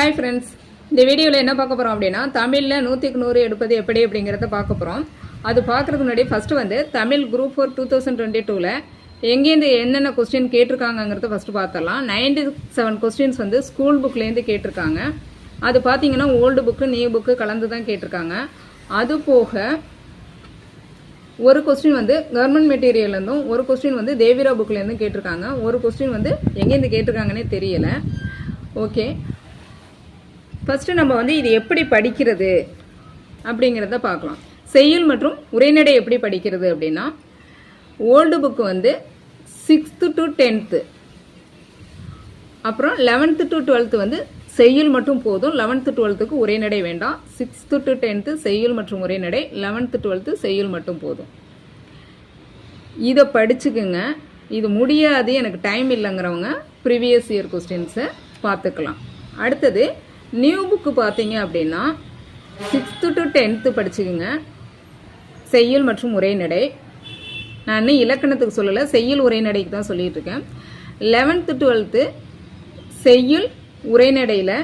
Hi friends இந்த வீடியோவில் என்ன பார்க்க போகிறோம் அப்படின்னா தமிழில் நூற்றுக்கு நூறு எடுப்பது எப்படி அப்படிங்கிறத பார்க்க போகிறோம் அது பார்க்குறதுக்கு முன்னாடி ஃபஸ்ட்டு வந்து Tamil group four two thousand twenty டூவில் எங்கேருந்து என்னென்ன கொஸ்டின் கேட்டிருக்காங்கங்கிறத ஃபஸ்ட்டு பார்த்துடலாம். நைன்டி செவன் கொஸ்டின்ஸ் வந்து ஸ்கூல் புக்லேருந்து கேட்டிருக்காங்க. அது பார்த்தீங்கன்னா ஓல்டு புக்கு நியூ புக்கு கலந்து தான் கேட்டிருக்காங்க. அது போக ஒரு கொஸ்டின் வந்து கவர்மெண்ட் மெட்டீரியல்லேருந்தும் ஒரு கொஸ்டின் வந்து தேவிரா புக்லேருந்தும் கேட்டிருக்காங்க. ஒரு கொஸ்டின் வந்து எங்கேருந்து கேட்டிருக்காங்கன்னே தெரியலை. ஓகே ஃபஸ்ட்டு நம்ம வந்து இது எப்படி படிக்கிறது அப்படிங்கிறத பார்க்கலாம். செய்யுள் மற்றும் உரைநடை எப்படி படிக்கிறது அப்படின்னா ஓல்டு புக்கு வந்து சிக்ஸ்த்து டு டென்த்து அப்புறம் லெவன்த்து டு டுவெல்த்து வந்து செய்யுள் மட்டும் போதும் லெவன்த்து டுவெல்த்துக்கு உரைநடை வேண்டாம். சிக்ஸ்த்து டு டென்த்து செய்யுள் மற்றும் உரைநடை லெவன்த்து டுவெல்த்து செய்யுள் மட்டும் போதும். இதை படிச்சுக்குங்க. இது முடியாது எனக்கு டைம் இல்லைங்கிறவங்க ப்ரீவியஸ் இயர் கொஸ்டின்ஸை பார்த்துக்கலாம். அடுத்தது நியூ புக்கு பார்த்தீங்க அப்படின்னா சிக்ஸ்த்து டு டென்த்து படிச்சுக்குங்க. செய்யுள் மற்றும் உரைநடை. நான் இன்னும் இலக்கணத்துக்கு சொல்லலை செய்யுள் உரைநடைக்கு தான் சொல்லிகிட்ருக்கேன் லெவன்த்து டுவெல்த்து செய்யுள் உரைநடையில்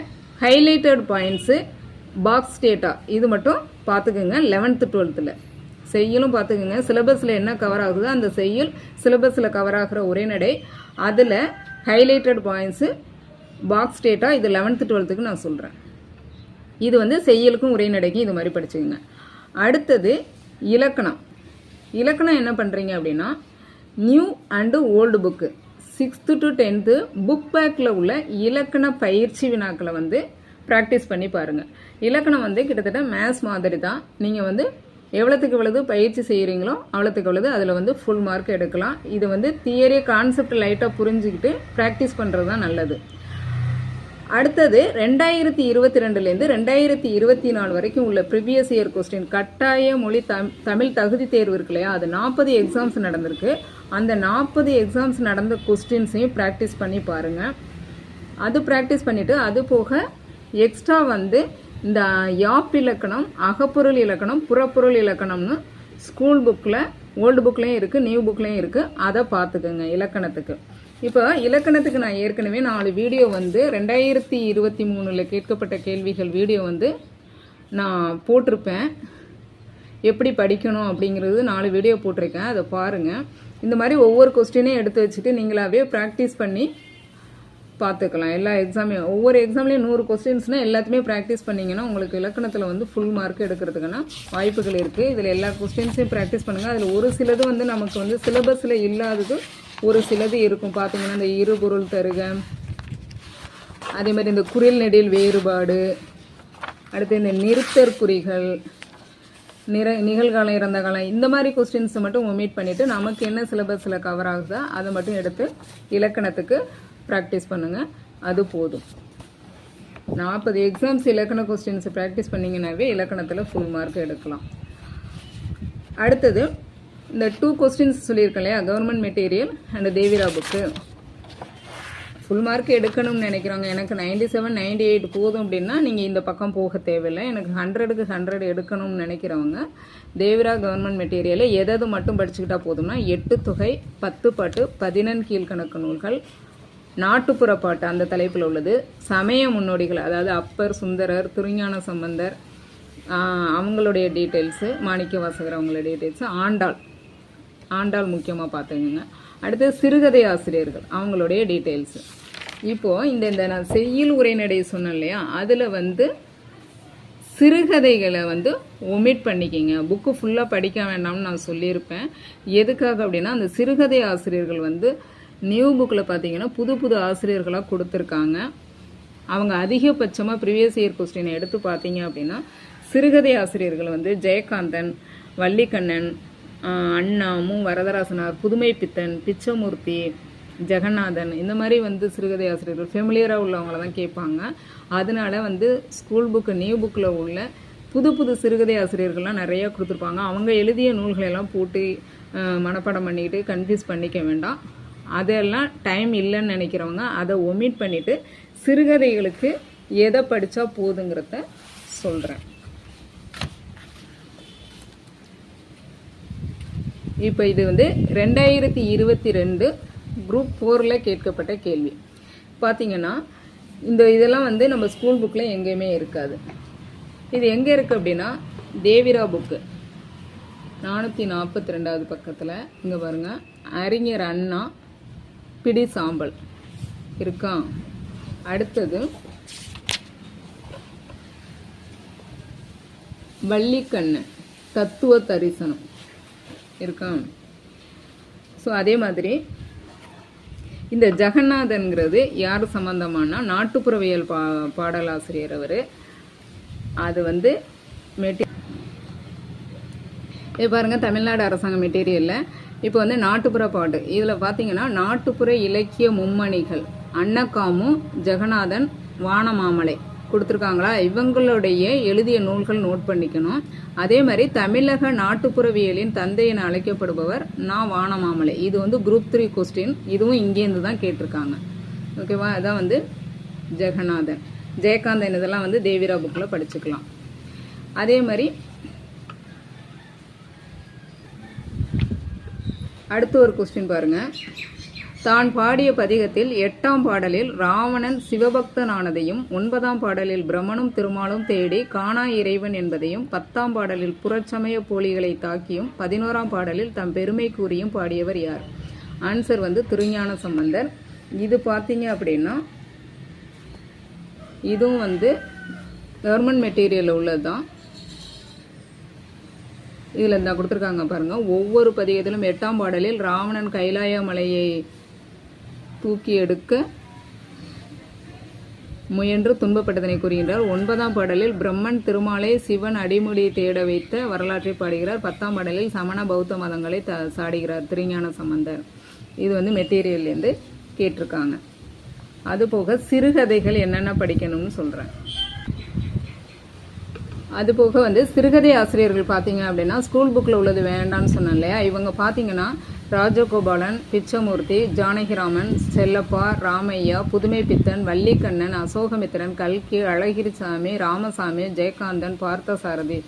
ஹைலைட்டட் பாயிண்ட்ஸு பாக்ஸ் டேட்டா இது மட்டும் பார்த்துக்குங்க லெவன்த்து டுவெல்த்தில் செய்யுளும் பார்த்துக்குங்க சிலபஸில் என்ன கவர் ஆகுதோ அந்த செய்யுள் சிலபஸில் கவர் ஆகிற உரைநடை. அதில் ஹைலைட்டட் பாயிண்ட்ஸு பாக்ஸ் டேட்டா இது லெவன்த்து டுவெல்த்துக்கு நான் சொல்கிறேன் இது வந்து செய்யலுக்கும் உரைநடைக்கும் இது மாதிரி படிச்சுக்கோங்க. அடுத்தது இலக்கணம். இலக்கணம் என்ன பண்ணுறீங்க அப்படின்னா new and old book sixth to tenth book பேக்கில் உள்ள இலக்கண பயிற்சி வினாக்களை வந்து ப்ராக்டிஸ் பண்ணி பாருங்கள் இலக்கணம் வந்து கிட்டத்தட்ட மேத்ஸ் மாதிரி தான். நீங்கள் வந்து எவ்வளோத்துக்கு எவ்வளவு பயிற்சி செய்கிறீங்களோ அவ்வளோத்துக்கு எவ்வளவு அதில் வந்து ஃபுல் மார்க் எடுக்கலாம். இது வந்து தியரி கான்செப்ட் லைட்டாக புரிஞ்சுக்கிட்டு ப்ராக்டிஸ் பண்ணுறது தான் நல்லது. அடுத்தது ரெண்டாயிரத்தி இருபத்தி ரெண்டுலேருந்து ரெண்டாயிரத்தி இருபத்தி நாலு வரைக்கும் உள்ள ப்ரிவியஸ் இயர் கொஸ்டின் கட்டாய மொழி தம் தமிழ் தகுதி தேர்வு இருக்கு இல்லையா? அது நாற்பது எக்ஸாம்ஸ் நடந்திருக்கு. அந்த நாற்பது எக்ஸாம்ஸ் நடந்த கொஸ்டின்ஸையும் ப்ராக்டிஸ் பண்ணி பாருங்கள் அது ப்ராக்டிஸ் பண்ணிவிட்டு அது போக எக்ஸ்ட்ரா வந்து இந்த யாப் இலக்கணம் அகப்பொருள் இலக்கணம் புறப்பொருள் இலக்கணம்னு ஸ்கூல் புக்கில் ஓல்டு புக்லேயும் இருக்குது நியூ புக்லேயும் இருக்குது அதை பார்த்துக்கோங்க இலக்கணத்துக்கு. இப்போ இலக்கணத்துக்கு நான் ஏற்கனவே நாலு வீடியோ வந்து ரெண்டாயிரத்தி இருபத்தி மூணில் கேட்கப்பட்ட கேள்விகள் வீடியோ வந்து நான் போட்டிருப்பேன். எப்படி படிக்கணும் அப்படிங்கிறது நாலு வீடியோ போட்டிருக்கேன். அதை பாருங்கள் இந்த மாதிரி ஒவ்வொரு கொஸ்டினையும் எடுத்து வச்சுட்டு நீங்களாவே ப்ராக்டிஸ் பண்ணி பார்த்துக்கலாம். எல்லா எக்ஸாமையும் ஒவ்வொரு எக்ஸாம்லேயும் நூறு கொஸ்டின்ஸ்னால் எல்லாத்தையுமே ப்ராக்டிஸ் பண்ணிங்கன்னா உங்களுக்கு இலக்கணத்தில் வந்து ஃபுல் மார்க் எடுக்கிறதுக்கான வாய்ப்புகள் இருக்குது இதில் எல்லா கொஸ்டின்ஸையும் ப்ராக்டிஸ் பண்ணுங்கள் அதில் ஒரு சிலது வந்து நமக்கு வந்து சிலபஸில் இல்லாதது ஒரு சிலது இருக்கும். பார்த்தீங்கன்னா இந்த இருபொருள் தருக. அதே மாதிரி இந்த குரில் நெடில் வேறுபாடு. அடுத்து இந்த நிறுத்தற்குறிகள் நிற நிகழ்காலம் இறந்த காலம். இந்த மாதிரி கொஸ்டின்ஸை மட்டும் ஒமிட் பண்ணிவிட்டு நமக்கு என்ன சிலபஸில் கவர் ஆகுதோ அதை மட்டும் எடுத்து இலக்கணத்துக்கு ப்ராக்டிஸ் பண்ணுங்கள் அது போதும். நாற்பது எக்ஸாம்ஸ் இலக்கண கொஸ்டின்ஸை ப்ராக்டிஸ் பண்ணிங்கனாவே இலக்கணத்தில் ஃபுல் மார்க் எடுக்கலாம். அடுத்தது இந்த டூ கொஸ்டின்ஸ் சொல்லியிருக்கேன் இல்லையா? கவர்மெண்ட் மெட்டீரியல் அண்ட் தேவிரா புக்கு ஃபுல் மார்க் எடுக்கணும்னு நினைக்கிறவங்க எனக்கு நைன்டி செவன் நைன்டி எயிட் போதும் அப்படின்னா நீங்கள் இந்த பக்கம் போக தேவையில்லை. எனக்கு ஹண்ட்ரடுக்கு ஹண்ட்ரட் எடுக்கணும்னு நினைக்கிறவங்க தேவிரா கவர்மெண்ட் மெட்டீரியலை எதாவது மட்டும் படிச்சுக்கிட்டா போதும்னா எட்டு தொகை பத்து பாட்டு பதினெண் கீழ்கணக்கு நூல்கள் நாட்டுப்புற பாட்டு அந்த தலைப்பில் உள்ளது. சமய முன்னோடிகள் அதாவது அப்பர் சுந்தரர் துருஞான சம்பந்தர் அவங்களுடைய டீட்டெயில்ஸு மாணிக்க வாசகர் அவங்களோட டீட்டெயில்ஸு ஆண்டாள். ஆண்டாள் முக்கியமாக பார்த்துக்கோங்க. அடுத்து சிறுகதை ஆசிரியர்கள் அவங்களுடைய டீட்டெயில்ஸு இப்போது இந்த இந்த நான் செய்யுள் உரைநடை சொன்னேன் இல்லையா? அதில் வந்து சிறுகதைகளை வந்து ஒமிட் பண்ணிக்கிங்க. புக்கு ஃபுல்லாக படிக்க வேண்டாம்னு நான் சொல்லியிருப்பேன். எதுக்காக அப்படின்னா அந்த சிறுகதை ஆசிரியர்கள் வந்து நியூ புக்கில் பார்த்தீங்கன்னா புது புது ஆசிரியர்களாக கொடுத்துருக்காங்க. அவங்க அதிகபட்சமாக ப்ரீவியஸ் இயர் கொஸ்டினை எடுத்து பார்த்தீங்க அப்படின்னா சிறுகதை ஆசிரியர்கள் வந்து ஜெயகாந்தன் வள்ளிக்கண்ணன் அண்ணா மு வரதராசனார் புதுமை பித்தன் பிச்சமூர்த்தி ஜெகநாதன் இந்த மாதிரி வந்து சிறுகதை ஆசிரியர்கள் ஃபெமிலியராக உள்ளவங்கள தான் கேட்பாங்க. அதனால வந்து ஸ்கூல் புக்கு நியூ புக்கில் உள்ள புது புது சிறுகதை ஆசிரியர்கள்லாம் நிறையா கொடுத்துருப்பாங்க. அவங்க எழுதிய நூல்களெல்லாம் போட்டு மனப்பாடம் பண்ணிக்கிட்டு கன்ஃபியூஸ் பண்ணிக்க வேண்டாம். அதெல்லாம் டைம் இல்லைன்னு நினைக்கிறவங்க அதை ஒமிட் பண்ணிவிட்டு சிறுகதைகளுக்கு எதை படித்தா போதுங்கிறத சொல்கிறேன் இப்போ இது வந்து ரெண்டாயிரத்தி இருபத்தி ரெண்டு குரூப் ஃபோரில் கேட்கப்பட்ட கேள்வி. பார்த்தீங்கன்னா இந்த இதெல்லாம் வந்து நம்ம ஸ்கூல் புக்கில் எங்கேயுமே இருக்காது. இது எங்கே இருக்குது அப்படின்னா தேவிரா புக்கு நானூற்றி நாற்பத்தி ரெண்டாவது பக்கத்தில் இங்கே பாருங்கள் அறிஞர் அண்ணா பிடி சாம்பல். இருக்கா? அடுத்தது வள்ளிக்கண்ணு தத்துவ தரிசனம். இருக்கும். ஸோ அதே மாதிரி இந்த ஜெகநாதன்கிறது யார் சம்மந்தமானா நாட்டுப்புறவியல் பா பாடலாசிரியர் அவர். அது வந்து மெட்டி இது பாருங்கள் தமிழ்நாடு அரசாங்க மெட்டீரியலில். இப்போ வந்து நாட்டுப்புற பாட்டு. இதில் பார்த்தீங்கன்னா நாட்டுப்புற இலக்கிய மும்மணிகள். அன்னக்காமு ஜெகநாதன் வானமாமலை. கொடுத்துருக்காங்களா? இவங்களுடைய எழுதிய நூல்கள் நோட் பண்ணிக்கணும். அதே மாதிரி தமிழக நாட்டுப்புறவியலின் தந்தை என அழைக்கப்படுபவர் நான் வானமாமலை. இது வந்து குரூப் த்ரீ கொஸ்டின் இதுவும் இங்கேருந்து தான் கேட்டிருக்காங்க. ஓகேவா அதான் வந்து ஜெகநாதன். ஜெயகாந்தன் இதெல்லாம் வந்து தேவிரா புக்கில் படிச்சுக்கலாம். அதே மாதிரி அடுத்து ஒரு கொஸ்டின் பாருங்க. தான் பாடிய பதிகத்தில் எட்டாம் பாடலில் ராவணன் சிவபக்தனானதையும் ஒன்பதாம் பாடலில் பிரம்மனும் திருமாலும் தேடி காணா இறைவன் என்பதையும் பத்தாம் பாடலில் புறச்சமய போலிகளை தாக்கியும் பதினோராம் பாடலில் தம் பெருமை கூறியும் பாடியவர் யார்? ஆன்சர் வந்து திருஞான சம்பந்தர். இது பார்த்தீங்க அப்படின்னா இதுவும் வந்து கவர்மெண்ட் மெட்டீரியலில் உள்ளது தான் இதில் இருந்தால் கொடுத்துருக்காங்க பாருங்கள் ஒவ்வொரு பதிகத்திலும் எட்டாம் பாடலில் ராவணன் கைலாய மலையை தூக்கி எடுக்க முயன்று துன்பப்பட்டதனை கூறுகின்றார். ஒன்பதாம் பாடலில் பிரம்மன் திருமாலை சிவன் அடிமொழியை தேட வைத்த வரலாற்றை பாடுகிறார். பத்தாம் பாடலில் சமண பௌத்த மதங்களை த சாடுகிறார் திருஞான சம்பந்தர். இது வந்து மெட்டீரியல்லேருந்து கேட்டிருக்காங்க. அதுபோக சிறுகதைகள் என்னென்ன படிக்கணும்னு சொல்கிறேன் அது போக வந்து சிறுகதை ஆசிரியர்கள் பார்த்தீங்க அப்படின்னா ஸ்கூல் புக்கில் உள்ளது வேண்டாம்னு சொன்னேன் இல்லையா? இவங்க பார்த்தீங்கன்னா ராஜகோபாலன் பிச்சமூர்த்தி ஜானகிராமன் செல்லப்பா ராமையா புதுமை பித்தன் வள்ளிக்கண்ணன் அசோகமித்திரன் கல்கி அழகிரிசாமி ராமசாமி ஜெயகாந்தன் பார்த்தசாரதி.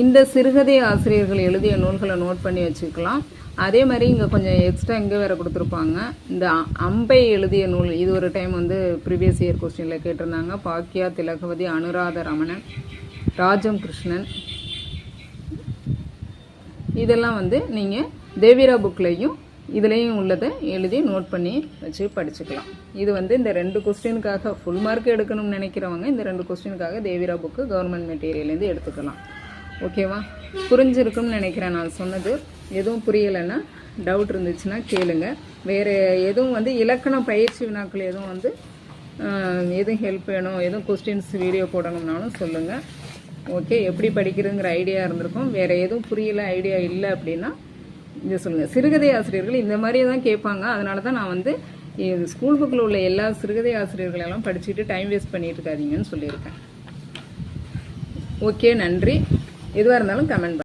இந்த சிறுகதை ஆசிரியர்கள் எழுதிய நூல்களை நோட் பண்ணி வச்சுக்கலாம். அதே மாதிரி இங்கே கொஞ்சம் எக்ஸ்ட்ரா இங்கே வேறு கொடுத்துருப்பாங்க. இந்த அம்பை எழுதிய நூல் இது ஒரு டைம் வந்து ப்ரீவியஸ் இயர் கொஸ்டினில் கேட்டிருந்தாங்க. பாக்கியா திலகவதி அனுராத ரமணன் ராஜம் கிருஷ்ணன். இதெல்லாம் வந்து நீங்கள் தேவிரா புக்லேயும் இதுலேயும் உள்ளதை எழுதி நோட் பண்ணி வச்சு படிச்சுக்கலாம். இது வந்து இந்த ரெண்டு கொஸ்டினுக்காக ஃபுல் மார்க் எடுக்கணும்னு நினைக்கிறவங்க இந்த ரெண்டு கொஸ்டினுக்காக தேவிரா புக்கு கவர்மெண்ட் மெட்டீரியல்லேருந்து எடுத்துக்கலாம். ஓகேவா புரிஞ்சிருக்கும்னு நினைக்கிறேன் நான் சொன்னது. எதுவும் புரியலைன்னா டவுட் இருந்துச்சுன்னா கேளுங்க. வேறு எதுவும் வந்து இலக்கண பயிற்சி வினாக்கள் எதுவும் வந்து எதுவும் ஹெல்ப் வேணும் எதுவும் கொஸ்டின்ஸ் வீடியோ போடணும்னாலும் சொல்லுங்கள் ஓகே எப்படி படிக்கிறதுங்கிற ஐடியா இருந்திருக்கும். வேறு எதுவும் புரியல ஐடியா இல்லை அப்படின்னா இதை சொல்லுங்கள் சிறுகதை ஆசிரியர்கள் இந்த மாதிரியே தான் கேட்பாங்க. அதனால தான் நான் வந்து இது ஸ்கூல் புக்கில் உள்ள எல்லா சிறுகதை ஆசிரியர்களெல்லாம் படிச்சுட்டு டைம் வேஸ்ட் பண்ணிட்டு இருக்காதீங்கன்னு சொல்லியிருக்கேன். ஓகே நன்றி. எதுவாக இருந்தாலும் கமெண்ட்